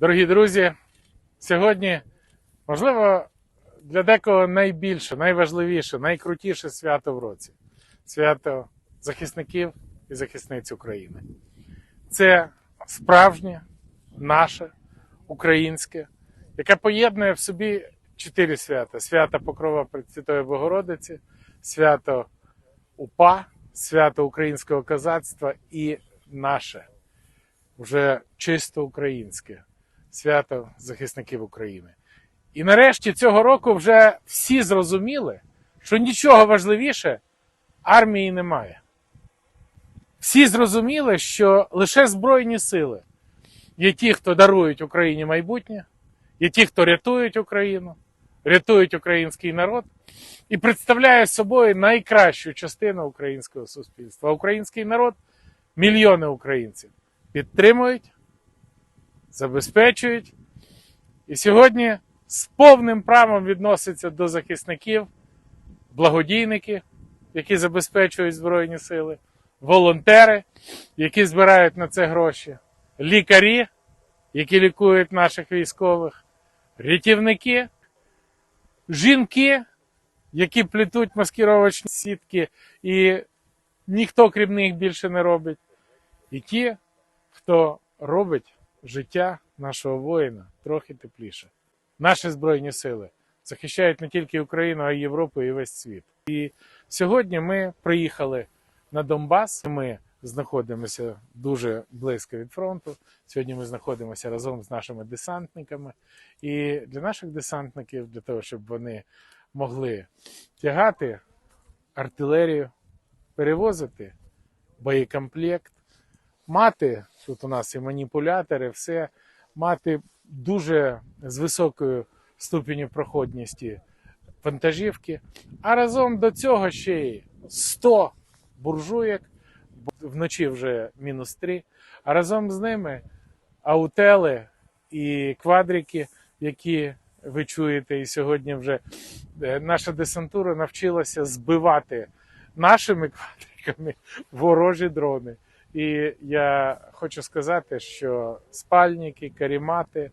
Дорогі друзі, сьогодні, можливо, для декого найбільше, найважливіше, найкрутіше свято в році. Свято захисників і захисниць України. Це справжнє, наше, українське, яке поєднує в собі чотири свята: свято Покрова Пресвятої Богородиці, свято УПА, свято українського козацтва і наше вже чисто українське свято захисників України. І нарешті цього року вже всі зрозуміли, що нічого важливіше армії немає. Всі зрозуміли, що лише Збройні сили є ті, хто дарують Україні майбутнє, є ті, хто рятують Україну, рятують український народ і представляє собою найкращу частину українського суспільства. Український народ мільйони українців підтримують, забезпечують. І сьогодні з повним правом відносяться до захисників, благодійники, які забезпечують Збройні сили, волонтери, які збирають на це гроші, лікарі, які лікують наших військових, рятівники, жінки, які плетуть маскировочні сітки, і ніхто крім них більше не робить. І ті, хто робить життя нашого воїна трохи тепліше. Наші збройні сили захищають не тільки Україну, а й Європу і весь світ. І сьогодні ми приїхали на Донбас. Ми знаходимося дуже близько від фронту. Сьогодні ми знаходимося разом з нашими десантниками. І для наших десантників, для того, щоб вони могли тягати артилерію, перевозити боєкомплект, мати тут у нас і маніпулятори, все. Мати дуже з високою ступеню проходності вантажівки, а разом до цього ще й 100 буржуєк, бо вночі вже мінус 3, а разом з ними аутели і квадрики, які ви чуєте, і сьогодні вже е, наша десантура навчилася збивати нашими квадриками ворожі дрони. І я хочу сказати, що спальники, карімати,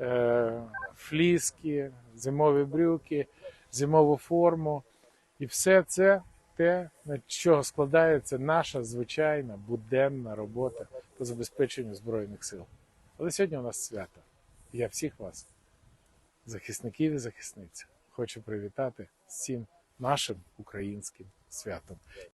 е, фліски, зимові брюки, зимову форму і все це те, на чого складається наша звичайна буденна робота по забезпеченню Збройних сил. Але сьогодні у нас свято. Я всіх вас, захисників і захисниць, хочу привітати з цим нашим українським святом.